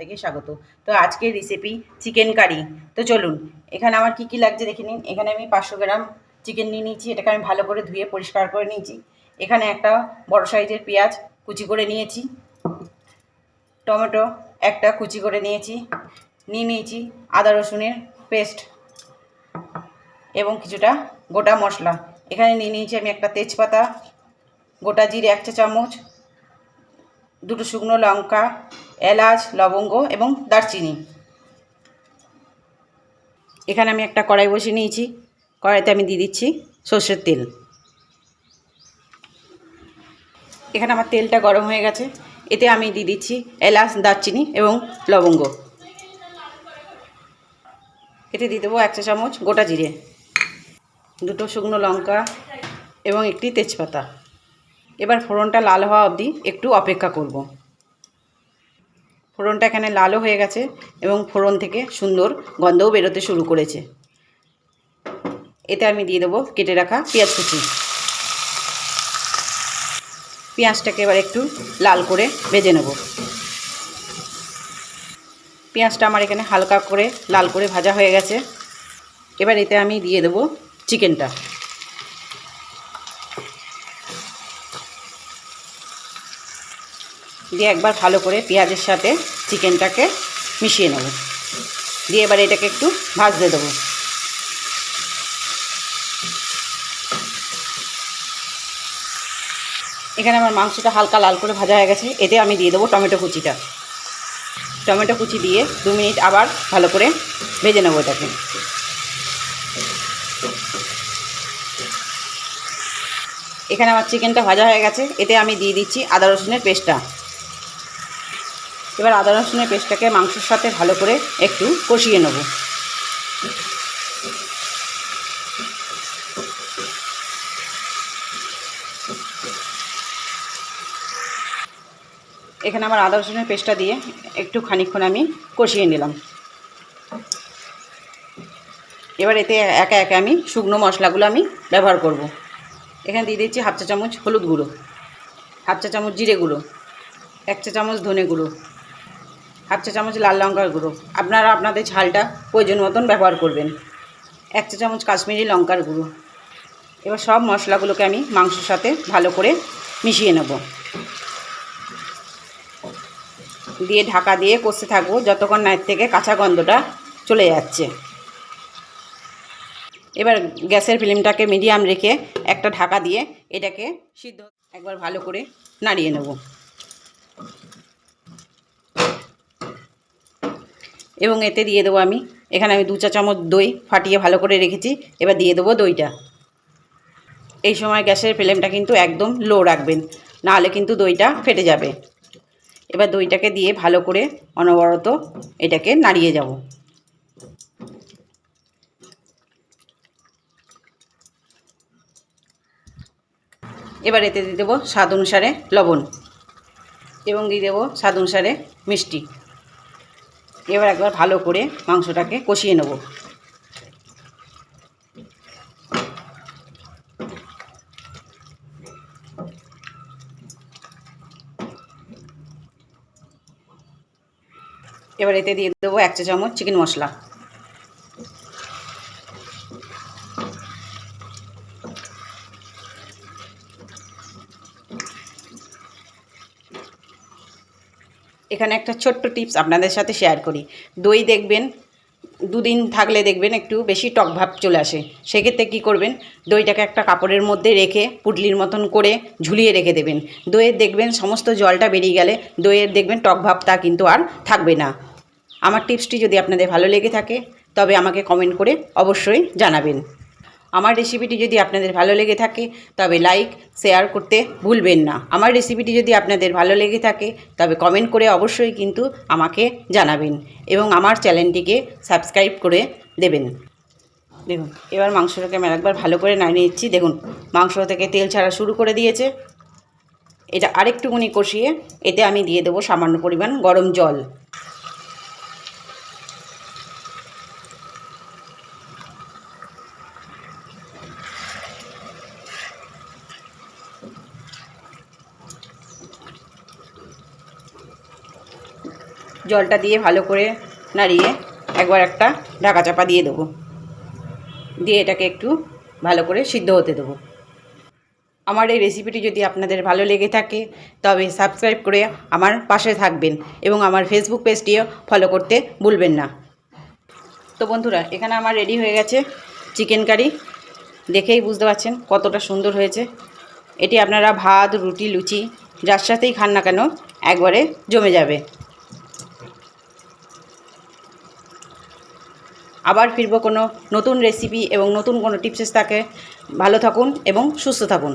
থেকে স্বাগত। তো আজকের রেসিপি চিকেন কারি তো চলুন, এখানে আমার কি কি লাগছে দেখে নিন। এখানে আমি পাঁচশো গ্রাম চিকেন নিয়ে নিয়েছি, এটাকে আমি ভালো করে ধুয়ে পরিষ্কার করে নিয়েছি। এখানে একটা বড় সাইজের পেঁয়াজ কুচি করে নিয়েছি। টমেটো একটা কুচি করে নিয়েছি। নিয়ে নিয়েছি আদা রসুনের পেস্ট এবং কিছুটা গোটা মশলা। এখানে নিয়ে নিয়েছি আমি একটা তেজপাতা, গোটা জিরে এক চা চামচ দুটো শুকনো লঙ্কা, এলাচ, লবঙ্গ এবং দারচিনি। এখানে আমি একটা কড়াই বসিয়ে নিয়েছি। কড়াইতে আমি দিয়ে দিচ্ছি সর্ষের তেল। এখানে আমার তেলটা গরম হয়ে গেছে। এতে আমি দিয়ে দিচ্ছি এলাচ, দারচিনি এবং লবঙ্গ। এতে দিয়ে দেবো এক চা চামচ গোটা জিরে। দুটো শুকনো লঙ্কা এবং একটি তেজপাতা। এবার ফোড়নটা লাল হওয়া অবধি একটু অপেক্ষা করব। ফোড়নটা এখানে লালও হয়ে গেছে এবং ফোড়ন থেকে সুন্দর গন্ধও বেরোতে শুরু করেছে। এতে আমি দিয়ে দেবো কেটে রাখা পেঁয়াজ কুচি। পেঁয়াজটাকে এবার একটু লাল করে ভেজে নেব। পেঁয়াজটা আমার এখানে হালকা করে লাল করে ভাজা হয়ে গেছে। এবার এতে আমি দিয়ে দেবো চিকেনটা। দিয়ে একবার ভালো করে পেঁয়াজের সাথে চিকেনটাকে মিশিয়ে নেব। দিয়ে এবার এটাকে একটু ভাজতে দেবো। এখানে আমার মাংসটা হালকা লাল করে ভাজা হয়ে গেছে। এতে আমি দিয়ে দেবো টমেটো কুচিটা। টমেটো কুচি দিয়ে দু মিনিট আবার ভালো করে ভেজে নেব এটাকে। এখানে আমার চিকেনটা ভাজা হয়ে গেছে। এতে আমি দিয়ে দিচ্ছি আদা রসুনের পেস্টটা। এবার আদা রসুনের পেস্টটাকে মাংসের সাথে ভালো করে একটু কষিয়ে নেব এখানে আমার আদা রসুনের পেস্টটা দিয়ে একটু খানিকক্ষণ আমি কষিয়ে নিলাম এবার এতে একা একা আমি শুকনো মশলাগুলো আমি ব্যবহার করব। এখানে দিয়ে দিচ্ছি হাফ চা চামচ হলুদ গুঁড়ো, হাফ চা চামচ জিরে গুঁড়ো, এক চা চামচ ধনে গুঁড়ো হাফ চা চামচ লাল লঙ্কার গুঁড়ো। আপনারা আপনাদের ঝালটা প্রয়োজন মতন ব্যবহার করবেন। এক চা চামচ কাশ্মীরি লঙ্কার গুঁড়ো। এবার সব মশলাগুলোকে আমি মাংসের সাথে ভালো করে মিশিয়ে নেব। দিয়ে ঢাকা দিয়ে কষতে থাকব যতক্ষণ না এর থেকে কাঁচা গন্ধটা চলে যাচ্ছে। এবার গ্যাসের ফ্লেমটাকে মিডিয়াম রেখে একটা ঢাকা দিয়ে এটাকে সিদ্ধ একবার ভালো করে নাড়িয়ে নেব। এবং এতে দিয়ে দেবো আমি, এখানে আমি দু চা চামচ দই ফাটিয়ে ভালো করে রেখেছি, এবার দিয়ে দেবো দইটা। এই সময় গ্যাসের ফ্লেমটা কিন্তু একদম লো রাখবেন, নাহলে কিন্তু দইটা ফেটে যাবে। এবার দইটাকে দিয়ে ভালো করে অনবরত এটাকে নাড়িয়ে যাব। এবার এতে দিয়ে দেবো স্বাদ অনুসারে লবণ এবং দিয়ে দেবো স্বাদ অনুসারে মিষ্টি। এবার একবার ভালো করে মাংসটাকে কষিয়ে নেব। এবার এতে দিয়ে দেবো এক চা চামচ চিকেন মশলা। এখানে একটা ছোট্ট টিপস আপনাদের সাথে শেয়ার করি। দই দেখবেন, দুদিন থাকলে দেখবেন একটু বেশি টক ভাব চলে আসে। সেক্ষেত্রে কী করবেন, দইটাকে একটা কাপড়ের মধ্যে রেখে পুটলির মতন করে ঝুলিয়ে রেখে দেবেন। দইয়ের দেখবেন সমস্ত জলটা বেরিয়ে গেলে দইয়ের দেখবেন টক ভাবটা কিন্তু আর থাকবে না। আমার টিপসটি যদি আপনাদের ভালো লেগে থাকে, তবে আমাকে কমেন্ট করে অবশ্যই জানাবেন। আমার রেসিপিটি যদি আপনাদের ভালো লেগে থাকে, তবে লাইক শেয়ার করতে ভুলবেন না। আমার রেসিপিটি যদি আপনাদের ভালো লেগে থাকে, তবে কমেন্ট করে অবশ্যই কিন্তু আমাকে জানাবেন এবং আমার চ্যানেলটিকে সাবস্ক্রাইব করে দেবেন। দেখুন, এবার মাংসটাকে আমি একবার ভালো করে নাড়িয়ে নিচ্ছি। দেখুন, মাংস থেকে তেল ছাড়া শুরু করে দিয়েছে। এটা আরেকটুকুনি কষিয়ে এতে আমি দিয়ে দেবো সামান্য পরিমাণ গরম জল। জলটা দিয়ে ভালো করে নাড়িয়ে একবার একটা ঢাকা চাপা দিয়ে দেবো। দিয়ে এটাকে একটু ভালো করে সিদ্ধ হতে দেবো। আমার এই রেসিপিটি যদি আপনাদের ভালো লেগে থাকে, তবে সাবস্ক্রাইব করে আমার পাশে থাকবেন এবং আমার ফেসবুক পেজটিও ফলো করতে ভুলবেন না। তো বন্ধুরা, এখানে আমার রেডি হয়ে গেছে চিকেন কারি দেখেই বুঝতে পারছেন কতটা সুন্দর হয়েছে। এটি আপনারা ভাত, রুটি, লুচি, যার সাথেই খান না কেন একবারে জমে যাবে। আবার ফিরবো কোনো নতুন রেসিপি এবং নতুন কোনো টিপসেস থাকে ভালো থাকুন এবং সুস্থ থাকুন।